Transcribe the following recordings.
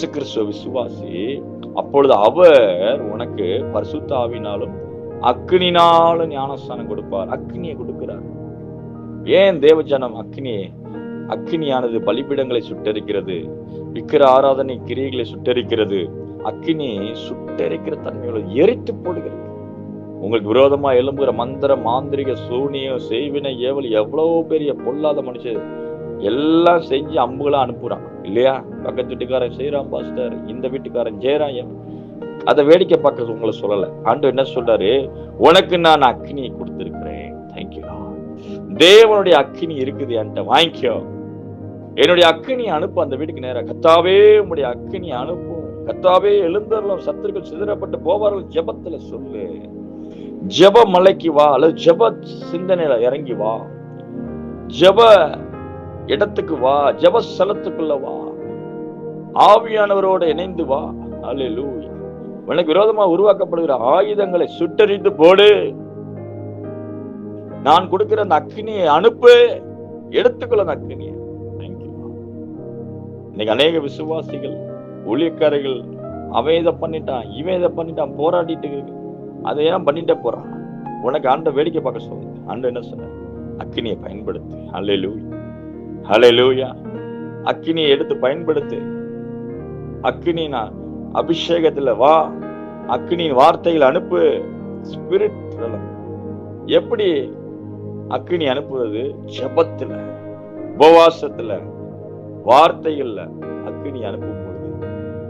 இயேசு கிறிஸ்துவ விசுவாசி அப்பொழுது அவர் உனக்கு பரிசுத்தாவினாலும் அக்னினாலும் ஞானஸ்தானம் கொடுப்பார். அக்னியை கொடுக்கிறார். ஏன் தேவஜனம் அக்னியை? அக்னியானது பலிபீடங்களை சுட்டரிக்கிறது. விக்கிர ஆராதனை கிரியைகளை சுட்டரிக்கிறது. அக்னி சுட்டரிக்கிற தன்மையோட எரித்து போடுகிறது. உங்களுக்கு விரோதமா எழும்புகிற மந்திர மாந்திரிக சூனியம் செய்வினை ஏவல் எவ்வளவு பெரிய பொல்லாத மனுஷன் எல்லாம் செஞ்சு அம்புகளா அனுப்புறான். இல்லையா? பக்கத்து வீட்டுக்காரன் செய்யறான் பாஸ்டர். இந்த வீட்டுக்காரன் ஜெயரான் அதை வேடிக்கை பார்க்க உங்களை சொல்லல. ஆண்டு என்ன சொல்றாரு? உனக்கு நான் அக்னியை கொடுத்திருக்கிறேன். தேங்க்யூ தேவனுடைய அக்னி இருக்குது என்கிட்ட வாங்கிக்கோ. என்னுடைய அக்னி அனுப்பு அந்த வீட்டுக்கு நேரா. கத்தாவே உங்களுடைய அக்னி அனுப்பும் கத்தாவே எழுந்தரலாம் சத்துருக்கள் சிதறப்பட்டு போவார்கள் ஜெபத்துல சொல்லு. ஜெப மலைக்கு வா அல்லது ஜெப சிந்தனையில இறங்கி வா. ஜெப இடத்துக்கு வா ஜபஸ்தலத்துக்குள்ள வா. ஆவியானவரோட இணைந்து வா. அல்லேலூயா உனக்கு விரோதமா உருவாக்கப்படுகிற ஆயுதங்களை சுட்டறிந்து போடு. நான் கொடுக்கிற அந்த அக்னியை அனுப்பு. எடுத்துக்கொள்ள அந்த அக்னியை. இன்னைக்கு அநேக விசுவாசிகள் ஊழியக்காரர்கள் அவன் இதை பண்ணிட்டான் இவன் இதை பண்ணிட்டான் போராடிட்டு இருக்கு. அதை ஏன் பண்ணிட்டே போறான். உனக்கு ஆண்ட வேடிக்கை பார்க்க சொல்லுங்க ஆண்டு என்ன சொன்ன அக்னியை பயன்படுத்து. ஹalleluya ஹலெலூயா அக்கினியை எடுத்து பயன்படுத்து. அக்னி அபிஷேகத்துல வா. அக்னியின் வார்த்தைகள் அனுப்பு. ஸ்பிரிட் எப்படி அக்னி அனுப்புவது ஜெபத்துல. உபவாசத்துல. வார்த்தைகள்ல அக்னி அனுப்பும் பொழுது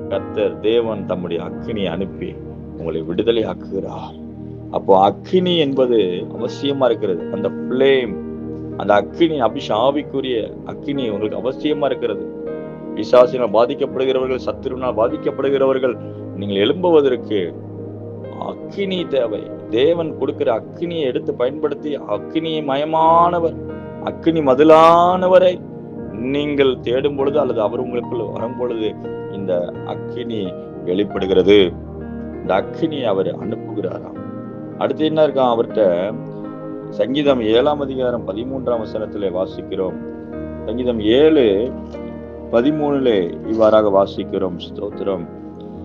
கத்தர் தேவன் தம்முடைய அக்னி அனுப்பி உங்களை விடுதலை ஆக்குகிறார் அப்போ அக்னி என்பது அவசியமா இருக்கிறது. அந்த பிளேம் அந்த அக்னி அபிஷாவிக்குரிய அக்னி உங்களுக்கு அவசியமா இருக்கிறது. விசாசினால் பாதிக்கப்படுகிறவர்கள் சத்துருவினால் பாதிக்கப்படுகிறவர்கள் நீங்கள் எழும்புவதற்கு அக்கினி தேவை. தேவன் கொடுக்கிற அக்கினியை எடுத்து பயன்படுத்தி அக்கினியை மயமானவர் அக்கினி மதிலானவரை நீங்கள் தேடும் பொழுது அல்லது அவர் உங்களுக்குள்ள வரும் பொழுது இந்த அக்கினி வெளிப்படுகிறது. இந்த அக்கினி அவர் அனுப்புகிறாராம். அடுத்து என்ன இருக்கான் அவர்கிட்ட சங்கீதம் ஏழாம் அதிகாரம் பதிமூன்றாம் வசனத்திலே வாசிக்கிறோம். சங்கீதம் ஏழு பதிமூணுல இவ்வாறாக வாசிக்கிறோம். ஸ்தோத்திரம்.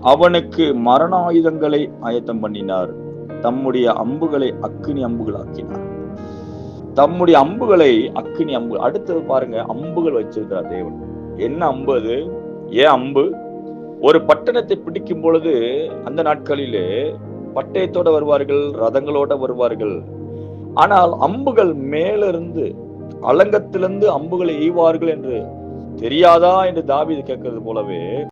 அவனுக்கு மரண ஆயுதங்களை ஆயத்தம் பண்ணினார். தம்முடைய அம்புகளை அக்கினி அம்புகளாக்கினார். தம்முடைய அம்புகளை அக்கினி அம்பு அடுத்தது பாருங்க அம்புகள் வச்சிருக்கிறார் தேவன். என்ன அம்பு அது? ஏன் அம்பு? ஒரு பட்டணத்தை பிடிக்கும் பொழுது அந்த நாட்களிலே பட்டயத்தோட வருவார்கள் ரதங்களோட வருவார்கள். ஆனால் அம்புகள் மேலிருந்து அலங்கத்திலிருந்து அம்புகளை எய்வார்கள் என்று தெரியாதா? என்று தாவிது கேட்கறது போலவே